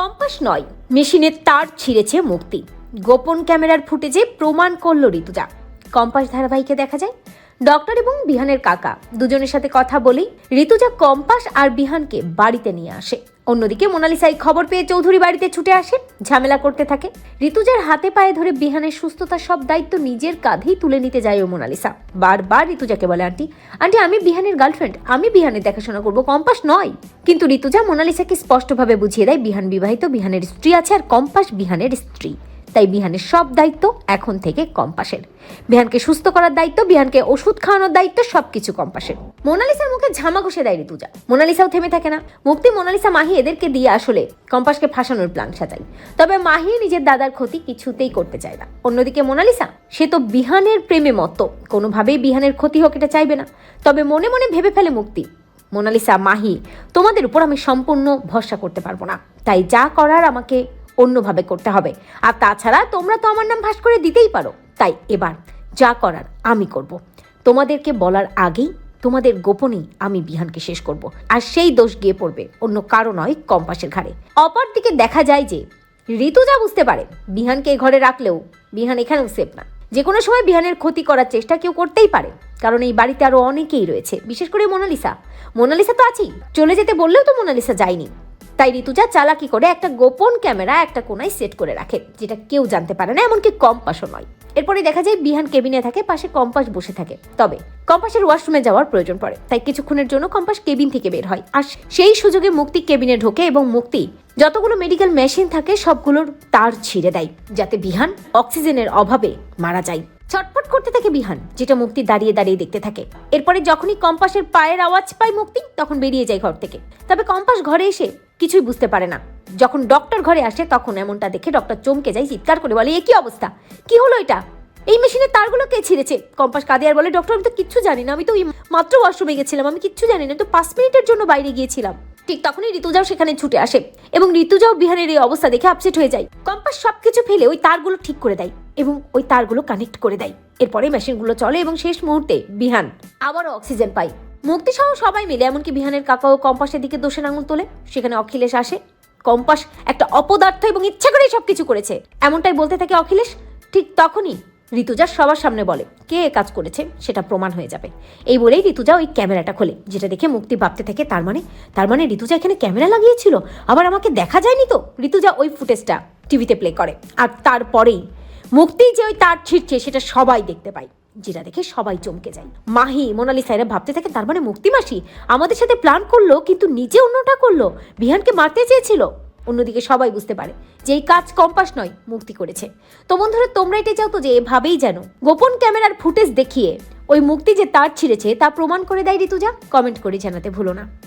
Compass নয় মেশিনের তার ছিঁড়েছে মুক্তি। গোপন ক্যামেরার ফুটেজে প্রমাণ করল ঋতুজা। কম্পাস ধারাবাহিকে দেখা যায়। ডক্টর এবং বিহানের কাকা দুজনের সাথে কথা বলেই ঋতুজা কম্পাস আর বিহানকে বাড়িতে নিয়ে আসে। অন্যদিকে মোনালিসা এই খবর পেয়ে চৌধুরী বাড়িতে ছুটে আসে, ঝামেলা করতে থাকে। ঋতুজার হাতে পায়ে ধরে বিহানের সুস্থতার সব দায়িত্ব নিজের কাঁধেই তুলে নিতে যায় ও মোনালিসা। বারবার ঋতুজাকে বলে, আন্টি আন্টি, আমি বিহানের গার্লফ্রেন্ড আমি বিহানের দেখাশোনা করব, কম্পাস নয়। কিন্তু ঋতুজা মোনালিসাকে স্পষ্টভাবে বুঝিয়ে দেয়, বিহান বিবাহিত, বিহানের স্ত্রী আছে আর কম্পাস বিহানের স্ত্রী। তাই বিহানের সব দায়িত্ব এখন থেকে কম্পাসের। বিহানকে সুস্থ করার দায়িত্ব, বিহানকে ওষুধ খাওয়ানোর দায়িত্ব সবকিছু কম্পাসের। মোনালিসার মুখে ঝামা ঘষে দেয় ঋতুজা মোনালিসাও থেমে থাকে না। মুক্তি মোনালিসা মাহি এদেরকে দিয়ে আসলে কম্পাসকে ফাঁসানোর প্ল্যান সাজায়। তবে মাহি নিজের দাদার ক্ষতি কিছুতেই করতে চায় না। অন্যদিকে মোনালিসা, সে তো বিহানের প্রেমে মতো কোনোভাবেই বিহানের ক্ষতি হোক এটা চাইবে না। তবে মনে মনে ভেবে ফেলে মুক্তি। মোনালিসা, মাহি, তোমাদের উপর আমি সম্পূর্ণ ভরসা করতে পারব না। তাই যা করার আমাকে অন্যভাবে করতে হবে। আর তাছাড়া তোমরা তো আমার নাম ভাস করে দিতেই পারো। তাই এবার যা করার আমি করব। তোমাদেরকে বলার আগেই তোমাদের গোপনেই আমি বিহানকে শেষ করব। আর সেই দোষ গিয়ে পড়বে, অন্য কারও নয় কম্পাসের ঘাড়ে। অপরদিকে দেখা যায় যে ঋতুজা বুঝতে পারে, বিহানকে ঘরে রাখলেও বিহান এখানেও সেফ না। যে কোনো সময় বিহানের ক্ষতি করার চেষ্টা কেউ করতেই পারে, কারণ এই বাড়িতে আরও অনেকেই রয়েছে, বিশেষ করে মোনালিসা। মোনালিসা তো আছেই, চলে যেতে বললেও তো মোনালিসা যায়নি। তাই ঋতুজা চালাকি করে একটা গোপন ক্যামেরা একটা কোনায় সেট করে রাখে, যেটা কেউ জানতে পারে না, এমনকি কম্পাসও নয়। এরপরে দেখা যায় বিহান কেবিনে থাকে, পাশে কম্পাস বসে থাকে। তবে কম্পাসের ওয়াশরুমে যাওয়ার প্রয়োজন পড়ে, তাই কিছুক্ষণের জন্য কম্পাস কেবিন থেকে বের হয়। আর সেই সুযোগে মুক্তি কেবিনে ঢোকে এবং মুক্তি যতগুলো মেডিকেল মেশিন থাকে, সবগুলোর তার ছিঁড়ে দেয়, যাতে বিহান অক্সিজেনের অভাবে মারা যায়। ছটফট করতে থাকে বিহান, যেটা মুক্তি দাঁড়িয়ে দাঁড়িয়ে দেখতে থাকে। এরপরে যখনই কম্পাসের পায়ের আওয়াজ পায় মুক্তি, তখন বেরিয়ে যায় ঘর থেকে। তবে কম্পাস ঘরে এসে কিছুই বুঝতে পারে না। যখন ডক্টর ঘরে আসে, তখন এমনটা দেখে ডক্টর চমকে যায়, চিৎকার করে বলে, এ কি অবস্থা? কি হলো এটা? এই মেশিনের তারগুলো কে ছিঁড়েছে? কম্পাস কাঁদে আর বলে ডক্টর আমি তো কিচ্ছু জানি না, আমি তো মাত্র ওয়াশরুমে গেছিলাম, আমি কিচ্ছু জানি না তো পাঁচ মিনিটের জন্য বাইরে গিয়েছিলাম। ঠিক তখনই ঋতুজাও সেখানে ছুটে আসে এবং ঋতুজাও বিহানের এই অবস্থা দেখে আপসেট হয়ে যায়। কম্পাস সবকিছু ফেলে ওই তারগুলো ঠিক করে দেয় এবং ওই তারগুলো কানেক্ট করে দেয়। এরপরে মেশিনগুলো চলে এবং শেষ মুহূর্তে বিহান আবারও অক্সিজেন পায়। মুক্তি সহ সবাই মিলে, এমনকি বিহানের কাকাও কম্পাসের দিকে দোষের আঙুল তোলে, সেখানে অখিলেশ আসে। কম্পাস একটা অপদার্থ এবং ইচ্ছা করেই সবকিছু করেছে। এমনটাই বলতে থাকে অখিলেশ। ঠিক তখনই ঋতুজা সবার সামনে বলে, কে কাজ করেছে? সেটা প্রমাণ হয়ে যাবে। এই বলেই ঋতুজা ওই ক্যামেরাটা খোলে, যেটা দেখে মুক্তি ভাবতে থাকে, তার মানে তার মানে ঋতুজা এখানে ক্যামেরা লাগিয়েছিল? আবার আমাকে দেখা যায়নি তো? ঋতুজা ওই ফুটেজটা টিভিতে প্লে করে। আর তারপরেই মুক্তি যে ওই তার ছিঁড়ছে সেটা সবাই দেখতে পায়। যেটা দেখে সবাই চমকে যায়। মাহি মোনালি সাইরা ভাবতে থাকে, তার মানে মুক্তি মাসি আমাদের সাথে প্ল্যান করল, কিন্তু নিজে অন্যটা করল। বিহানকে মারতে চেয়েছিল। অন্যদিকে সবাই বুঝতে পারে যে এই কাজ কম্পাস নয়, মুক্তি করেছে। তো বন্ধুরা, তোমরা এটা চাও তো যে এভাবেই যেন গোপন ক্যামেরার ফুটেজ দেখিয়ে ওই মুক্তি যে তার ছিঁড়েছে, তা প্রমাণ করে দেয় ঋতুজা? কমেন্ট করে জানাতে ভুলো না।